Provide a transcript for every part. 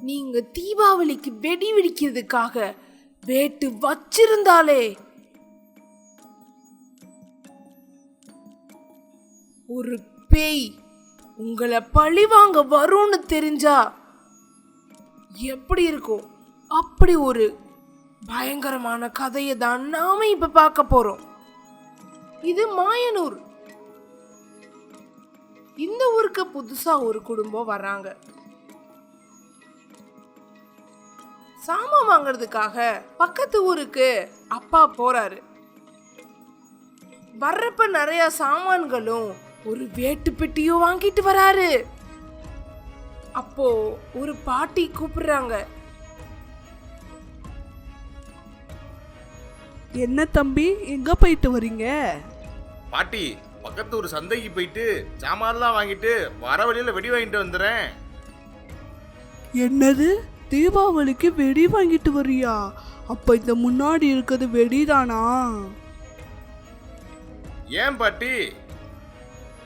நீங்க தீபாவளிக்கு வெடி வெடிக்கிறதுக்காக வேட்டு வச்சிருந்தாலே. ஒரு பேய் உங்களை பழிவாங்க வரும்னு தெரிஞ்சா எப்படி இருக்கும்? அப்படி ஒரு பயங்கரமான கதையை தான் நாம இப்ப பார்க்க போறோம். இது மாயனூர். இந்த ஊருக்கு புதுசா ஒரு குடும்பம் வர்றாங்க. சாமான் வாங்குறதுக்காக பக்கத்து ஊருக்கு அப்பா போறாரு. வர்றப்ப நிறைய சாமான்களும் ஒரு வேட்டு பெட்டியும் வாங்கிட்டு வராரு. அப்போ ஒரு பாட்டி கூப்பிடுறாங்க. என்ன தம்பி எங்க போயிட்டு வரீங்க? பாட்டி பக்கத்து ஒரு சந்தைக்கு போயிட்டு சாமான்லாம் வாங்கிட்டு வர வழியில வெடி வாங்கிட்டு வந்துடுறேன் என்னது? தீபாவளிக்கு வெடி வாங்கிட்டு வரியா? அப்ப இந்த முன்னாடி இருக்கிறது வெடிதானா? ஏன் பாட்டி?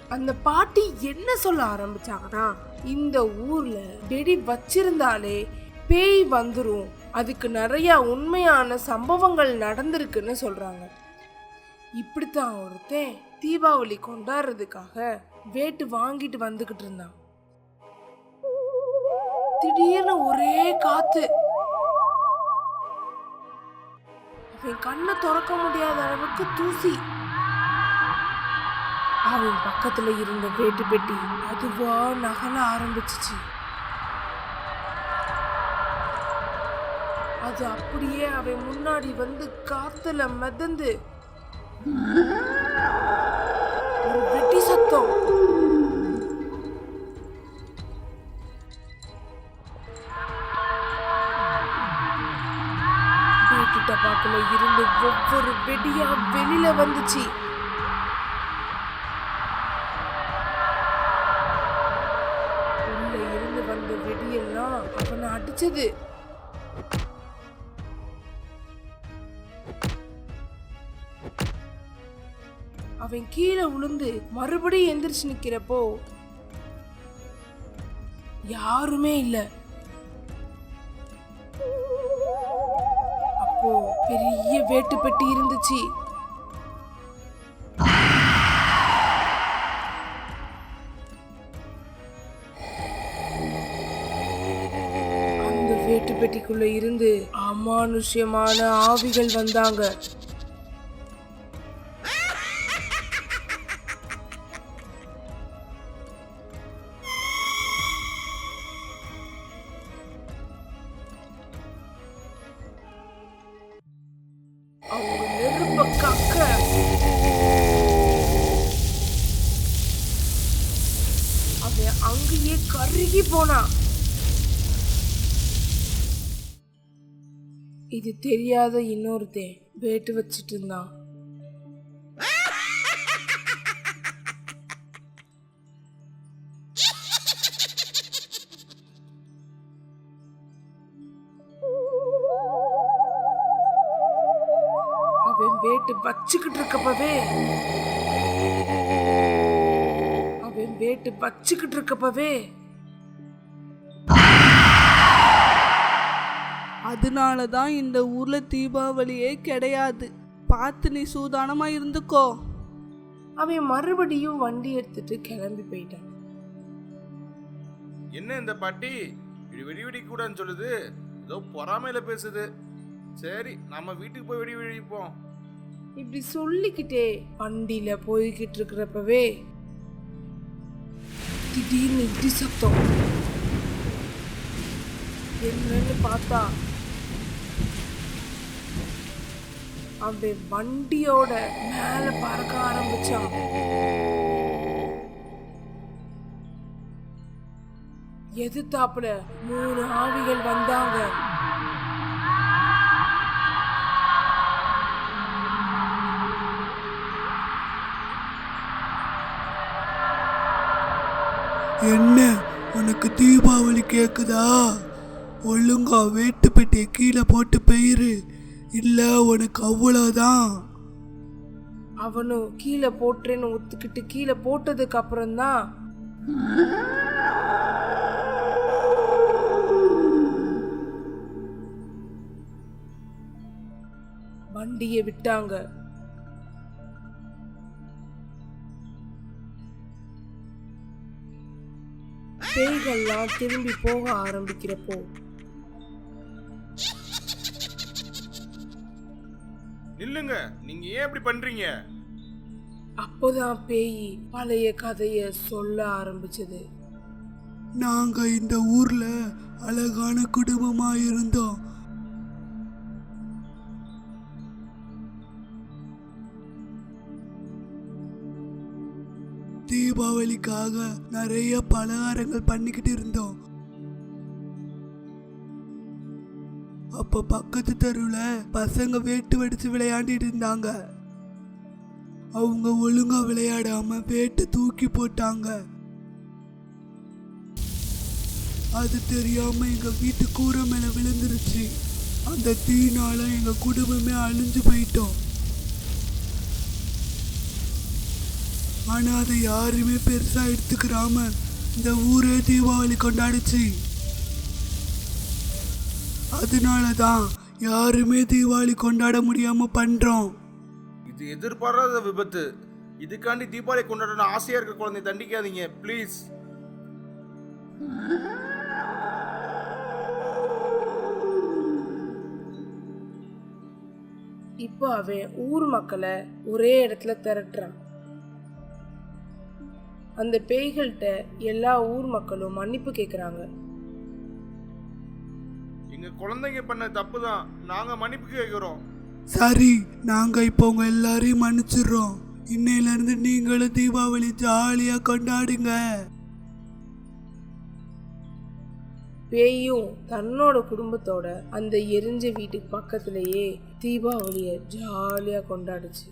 அந்த பாட்டி என்ன சொல்ல ஆரம்பிச்சாங்கன்னா இந்த ஊர்ல வெடி வச்சிருந்தாலே பேய் வந்துரும். அதுக்கு நிறைய உண்மையான சம்பவங்கள் நடந்திருக்குன்னு சொல்றாங்க. இப்படித்தான் ஒருத்தன் தீபாவளி கொண்டாடுறதுக்காக வேட்டு வாங்கிட்டு வந்துகிட்டு இருந்தான். திடீர்னு ஒரே காத்து. அவன் கண்ணை திறக்க முடியாத அளவுக்கு தூசி. அவன் பக்கத்துல இருந்த வேட்டு பெட்டி அதுவா நகல ஆரம்பிச்சிச்சு. அது அப்படியே அவன் முன்னாடி வந்து காத்துல மிதந்து. ஒரு வெட்டி சத்தம். வேட்டு இருந்து ஒவ்வொரு வெடியா வெளியில வந்துச்சு. உள்ள இருந்து வந்த வெடியெல்லாம் அவனை அடிச்சது. அவன் கீழே விழுந்து மறுபடியும் எந்திரிச்சு நிக்கிறப்போ யாருமே இல்லை. அப்போ பெரிய வேட்டுப்பட்டி இருந்துச்சு. அந்த வேட்டுப்பெட்டிக்குள்ள இருந்து அமானுஷ்யமான ஆவிகள் வந்தாங்க. கருகி போனான் இது தெரியாத இன்னொருத்தன் வேட்டு வச்சிட்டு இருந்தான். அவன் வேட்டு வச்சுக்கிட்டு இருக்கப்பவே வேட்டு வச்சுக்கிட்டு இருக்கப்பவே. அதனால தான் இந்த ஊர்ல தீபாவளியே கிடையாது. பார்த்து நீ சூதானமா இருந்துக்கோ. அவன் மறுபடியும் வண்டி எடுத்துட்டு கிளம்பி போயிட்டான். என்ன இந்த பாட்டி? இப்படி வெடி வெடி கூடன்னு சொல்லுது. ஏதோ பொறாமையில பேசுது. சரி நம்ம வீட்டுக்கு போய் வெடி வெடிப்போம். இப்படி சொல்லிக்கிட்டே வண்டியில போய்கிட்டு இருக்கிறப்பவே திடீர்னு இடி சத்தம். என்னன்னு பார்த்தா அவன் வண்டியோட மேல பறக்க ஆரம்பிச்சான். எதிர்த்தாப்புல மூணு ஆவிகள் வந்தாங்க. என்ன? உனக்கு தீபாவளி கேட்குதா ஒழுங்கா வேட்டுப்பெட்டியை கீழே போட்டு பெயிரு. இல்லை உனக்கு அவ்வளோதான் அவனும் கீழே போட்டுறேன்னு ஒத்துக்கிட்டு கீழே போட்டதுக்கு அப்புறம்தான். வண்டியை விட்டாங்க. பேய்கள்லாம் திரும்பி போக ஆரம்பிக்கிறப்போ. நில்லுங்க நீங்க ஏன் இப்படி பண்றீங்க? அப்போதான் பேய் பழைய கதைய சொல்ல ஆரம்பிச்சது. நாங்க இந்த ஊர்ல அழகான குடும்பமா இருந்தோம். தீபாவளிக்காக நிறைய பலகாரங்கள் பண்ணிக்கிட்டு இருந்தோம். அப்ப பக்கத்து தெருவில் பசங்க வேட்டு வெடிச்சு விளையாண்டிட்டு இருந்தாங்க. அவங்க ஒழுங்கா விளையாடாம வேட்டு தூக்கி போட்டாங்க. அது தெரியாம எங்க வீட்டு கூரை மேல விழுந்துருச்சு. அந்த தீனால எங்க குடும்பமே அழிஞ்சு போயிட்டோம். ஆனா அதை யாருமே பெருசா எடுத்துக்கிறாம இந்த ஊரே தீபாவளி கொண்டாடுச்சு. அதனால தான் யாருமே தீபாவளி கொண்டாட முடியாம பண்றோம். இது எதிர்பாராத விபத்து. இதுக்காண்டி தீபாவளி கொண்டாடணும் ஆசையா இருக்க குழந்தை தண்டிக்காதீங்க ப்ளீஸ் இப்போ அவன் ஊர் மக்களை ஒரே இடத்துல திரட்டுறான். அந்த பேய்கள்கிட்ட எல்லா ஊர் மக்களும் மன்னிப்பு கேட்குறாங்க எங்க குழந்தைங்க பண்ண தப்பு தான் நாங்க மன்னிப்பு கேட்கிறோம் சரி நாங்க இப்போ உங்க எல்லாரையும் மன்னிச்சிடுறோம். இன்னையில இருந்து நீங்களும் தீபாவளி ஜாலியா கொண்டாடுங்க. பேயும் தன்னோட குடும்பத்தோட அந்த எரிஞ்ச வீட்டுக்கு பக்கத்திலேயே தீபாவளியை ஜாலியாக கொண்டாடுச்சு.